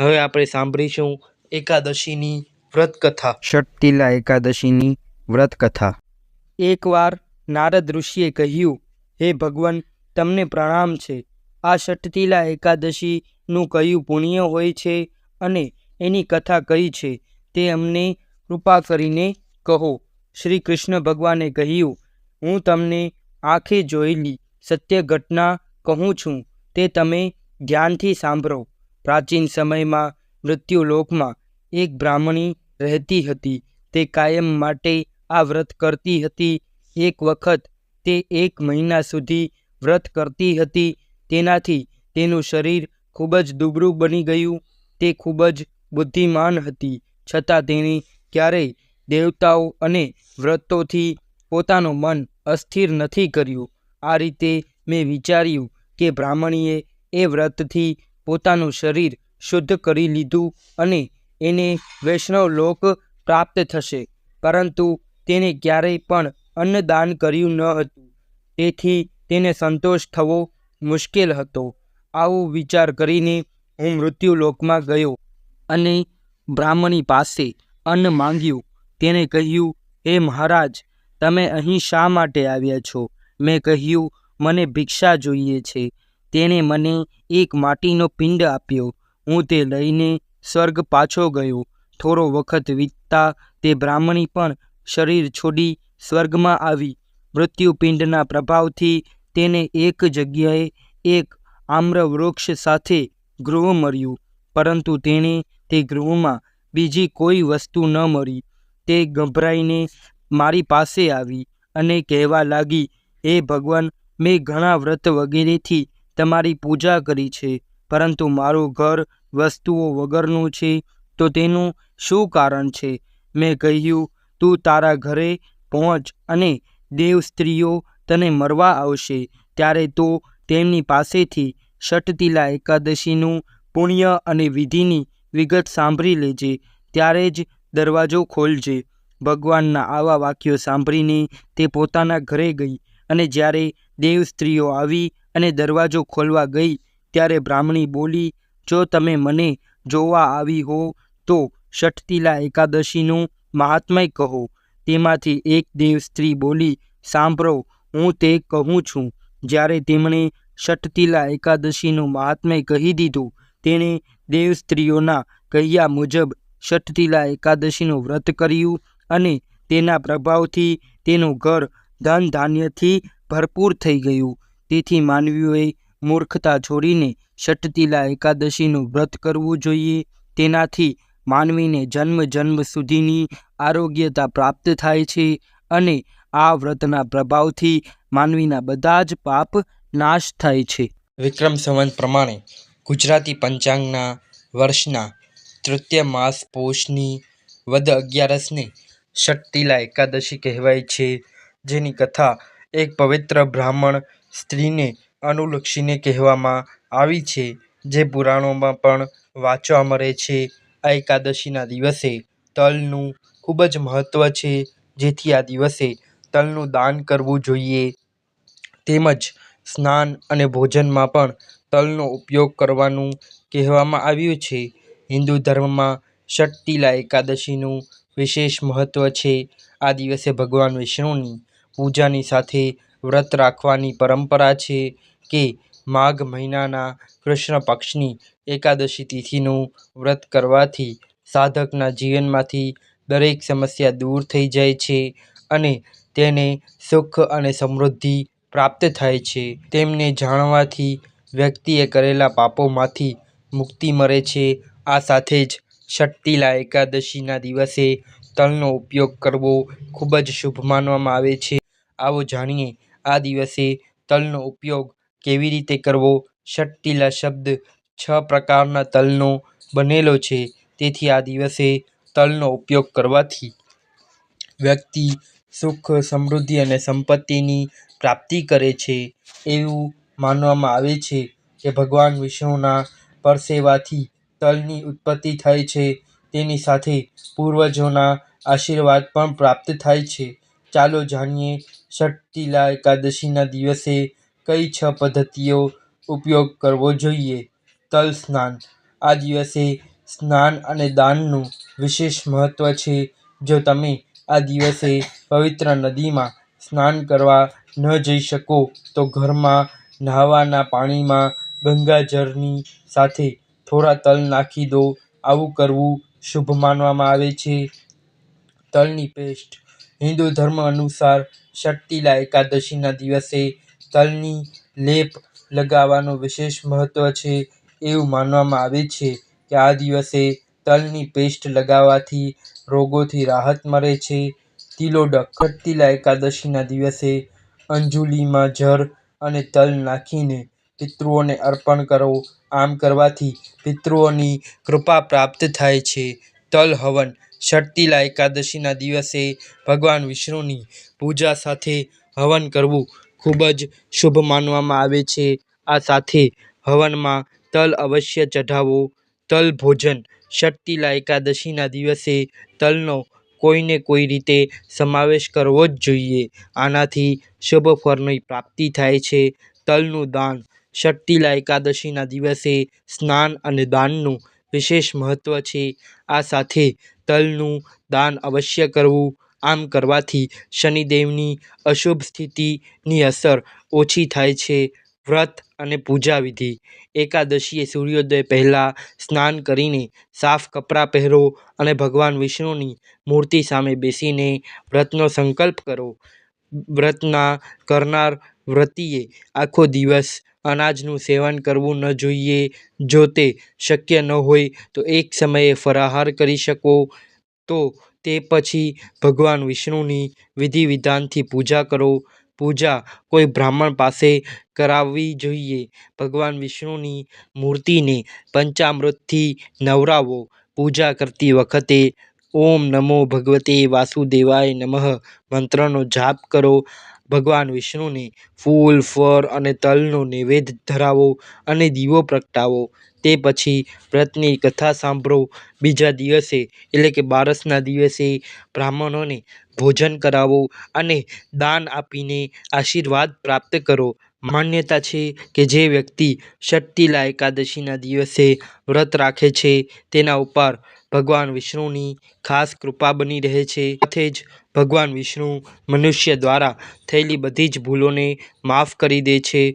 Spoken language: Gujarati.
હવે આપણે સાંભળીશું એકાદશીની વ્રત કથા ષટતિલા એકાદશીની વ્રત કથા એકવાર નારદ ઋષિએ કહ્યું, હે ભગવાન, તમને પ્રણામ છે. આ ષટતિલા એકાદશીનું કયું પુણ્ય હોય છે અને એની કથા કઈ છે તે અમને કૃપા કરીને કહો. શ્રી કૃષ્ણ ભગવાને કહ્યું, હું તમને આંખે જોયેલી સત્ય ઘટના કહું છું. તે તમે ધ્યાનથી સાંભળો. પ્રાચીન સમયમાં મૃત્યુલોકમાં એક બ્રાહ્મણી રહેતી હતી. તે કાયમ માટે આ વ્રત કરતી હતી. એક વખત તે એક મહિના સુધી વ્રત કરતી હતી. તેનાથી તેનું શરીર ખૂબ જ દુબળું બની ગયું. તે ખૂબ જ બુદ્ધિમાન હતી. છતાં તેણે ક્યારેય દેવતાઓ અને વ્રતોથી પોતાનું મન અસ્થિર નથી કર્યું. આ રીતે મેં વિચાર્યું કે બ્રાહ્મણીએ એ વ્રતથી પોતાનું શરીર શુદ્ધ કરી લીધું અને એને વૈષ્ણવ લોક પ્રાપ્ત થશે. પરંતુ તેને ક્યારેય પણ અન્નદાન કર્યું ન હતું. તેથી તેને સંતોષ થવો મુશ્કેલ હતો. આવો વિચાર કરીને હું મૃત્યુલોકમાં ગયો અને બ્રાહ્મણી પાસે અન્ન માંગ્યું. તેણે કહ્યું, હે મહારાજ, તમે અહીં શા માટે આવ્યા છો? મેં કહ્યું, મને ભિક્ષા જોઈએ છે. તેણે મને એક માટીનો પિંડ આપ્યો. હું તે લઈને સ્વર્ગ પાછો ગયો. થોડો વખત વીતતા તે બ્રાહ્મણી પણ શરીર છોડી સ્વર્ગમાં આવી. મૃત્યુપિંડના પ્રભાવથી તેને એક જગ્યાએ એક આમ્રવૃક્ષ સાથે ગૃહ મળ્યું. પરંતુ તેણે તે ગૃહમાં બીજી કોઈ વસ્તુ ન મળી. તે ગભરાઈને મારી પાસે આવી અને કહેવા લાગી, હે ભગવાન, મેં ઘણા વ્રત વગેરેથી તમારી પૂજા કરી છે, પરંતુ મારું ઘર વસ્તુઓ વગરનું છે, તો તેનું શું કારણ છે? મેં કહ્યું, તું તારા ઘરે પહોંચ અને દેવ સ્ત્રીઓ તને મરવા આવશે. ત્યારે તો તેમની પાસેથી ષટતિલા એકાદશીનું પુણ્ય અને વિધિની વિગત સાંભળી લેજે, ત્યારે જ દરવાજો ખોલજે. ભગવાનના આવા વાક્યો સાંભળીને તે પોતાના ઘરે ગઈ અને જ્યારે દેવ સ્ત્રીઓ આવી અને દરવાજો ખોલવા ગઈ ત્યારે બ્રાહ્મણી બોલી, જો તમે મને જોવા આવી હો, તો ષઠતીલા એકાદશીનું મહાત્મય કહો. તેમાંથી એક દેવ સ્ત્રી બોલી, સાંભળો, હું તે કહું છું. જ્યારે તેમણે ષઠતીલા એકાદશીનું મહાત્મય કહી દીધું, તેણે દેવ સ્ત્રીઓના કહ્યા મુજબ ષઠતીલા એકાદશીનું વ્રત કર્યું અને તેના પ્રભાવથી તેનું ઘર ધન ધાન્યથી ભરપૂર થઈ ગયું. તેથી માનવીઓએ મૂર્ખતા છોડીને ષટતિલા એકાદશીનું વ્રત કરવું જોઈએ. તેનાથી માનવીને જન્મ જન્મ સુધીની આરોગ્યતા પ્રાપ્ત થાય છે અને આ વ્રતના પ્રભાવથી માનવીના બધા જ પાપ નાશ થાય છે. વિક્રમ સંવંત પ્રમાણે ગુજરાતી પંચાંગના વર્ષના તૃતીય માસ પોષની વદ અગિયારસને ષટતિલા એકાદશી કહેવાય છે. જેની કથા એક પવિત્ર બ્રાહ્મણ સ્ત્રીને અનુલક્ષીને કહેવામાં આવી છે, જે પુરાણોમાં પણ વાંચવા મળે છે. આ એકાદશીના દિવસે તલનું ખૂબ જ મહત્ત્વ છે, જેથી આ દિવસે તલનું દાન કરવું જોઈએ. તેમજ સ્નાન અને ભોજનમાં પણ તલનો ઉપયોગ કરવાનું કહેવામાં આવ્યું છે. હિન્દુ ધર્મમાં ષટતિલા એકાદશીનું વિશેષ મહત્ત્વ છે. આ દિવસે ભગવાન વિષ્ણુની પૂજાની સાથે વ્રત રાખવાની પરંપરા છે કે માઘ મહિનાના કૃષ્ણ પક્ષની એકાદશી તિથિનું વ્રત કરવાથી સાધકના જીવનમાંથી દરેક સમસ્યા દૂર થઈ જાય છે અને તેને સુખ અને સમૃદ્ધિ પ્રાપ્ત થાય છે. તેમને જાણવાથી વ્યક્તિએ કરેલા પાપોમાંથી મુક્તિ મળે છે. આ સાથે જ શક્તિલા એકાદશીના દિવસે તલનો ઉપયોગ કરવો ખૂબ જ શુભ માનવામાં આવે છે. આવો જાણીએ આ દિવસે તલનો ઉપયોગ કેવી રીતે કરવો? ષટતિલા શબ્દ છ પ્રકારના તલનો બનેલો છે. તેથી આ દિવસે તલનો ઉપયોગ કરવાથી વ્યક્તિ સુખ, સમૃદ્ધિ અને સંપત્તિની પ્રાપ્તિ કરે છે. એવું માનવામાં આવે છે કે ભગવાન વિષ્ણુના પરસેવાથી તલની ઉત્પત્તિ થાય છે. તેની સાથે પૂર્વજોના આશીર્વાદ પણ પ્રાપ્ત થાય છે. ચાલો જાણીએ ષટતિલા એકાદશીના દિવસે કઈ છ પદ્ધતિઓ ઉપયોગ કરવો જોઈએ? તલ સ્નાન. આ દિવસે સ્નાન અને દાનનું વિશેષ મહત્વ છે. જો તમે આ દિવસે પવિત્ર નદીમાં સ્નાન કરવા ન જઈ શકો, તો ઘરમાં નહાવાના પાણીમાં ગંગાજળની સાથે થોડા તલ નાખી દો. આવું કરવું શુભ માનવામાં આવે છે. તલની પેસ્ટ. હિન્દુ ધર્મ અનુસાર શક્તિલા એકાદશીના દિવસે તલની લેપ લગાવવાનું વિશેષ મહત્વ છે. એવું માનવામાં આવે છે કે આ દિવસે તલની પેસ્ટ લગાવવાથી રોગોથી રાહત મળે છે. તિલોડક ષષ્ઠીલા એકાદશીના દિવસે અંજુલીમાં જળ અને તલ નાખીને પિતૃઓને અર્પણ કરો. આમ કરવાથી પિતૃઓની કૃપા પ્રાપ્ત થાય છે. તલ હવન ષષ્ઠીલા એકાદશીના દિવસે ભગવાન વિષ્ણુની પૂજા સાથે હવન કરવું ખૂબ જ શુભ માનવામાં આવે છે. આ સાથે હવનમાં તલ અવશ્ય ચઢાવો. તલ ભોજન ષષ્ઠીલા એકાદશીના દિવસે તલનો કોઈને કોઈ રીતે સમાવેશ કરવો જ જોઈએ. આનાથી શુભ ફળની પ્રાપ્તિ થાય છે. તલનું દાન ષષ્ઠીલા એકાદશીના દિવસે સ્નાન અને દાનનું વિશેષ મહત્વ છે. આ સાથે તલનું દાન અવશ્ય કરવું, આમ કરવાથી શનિદેવની અશુભ સ્થિતિની અસર ઓછી થાય છે. વ્રત અને પૂજા વિધિ. એકાદશીએ સૂર્યોદય પહેલાં સ્નાન કરીને સાફ કપડાં પહેરો અને ભગવાન વિષ્ણુની મૂર્તિ સામે બેસીને વ્રતનો સંકલ્પ કરો. વ્રતના કરનાર વ્રતિએ આખો દિવસ અનાજનું સેવન કરવું ન જોઈએ. જો તે શક્ય ન હોય, તો એક સમયે ફરાહાર કરી શકો. તો તે પછી ભગવાન વિષ્ણુની વિધિ વિધાનથી પૂજા કરો. પૂજા કોઈ બ્રાહ્મણ પાસે કરાવવી જોઈએ. ભગવાન વિષ્ણુની મૂર્તિને પંચામૃતથી નવરાવો. પૂજા કરતી વખતે ઓમ નમો ભગવતે વાસુદેવાય નમઃ. મંત્રનો જાપ કરો. ભગવાન વિષ્ણુને ફૂલ, ફળ અને તલનો નૈવેદ્ય ધરાવો અને દીવો પ્રગટાવો. તે પછી વ્રતની કથા સાંભળો. બીજા દિવસે, એટલે કે બારસના દિવસે બ્રાહ્મણોને ભોજન કરાવો અને દાન આપીને આશીર્વાદ પ્રાપ્ત કરો. માન્યતા છે કે જે વ્યક્તિ ષષ્ઠીલા એકાદશીના દિવસે વ્રત રાખે છે, તેના ઉપર ભગવાન વિષ્ણુની ખાસ કૃપા બની રહે છે. સાથે જ ભગવાન વિષ્ણુ મનુષ્ય દ્વારા થયેલી બધી જ ભૂલોને માફ કરી દે છે.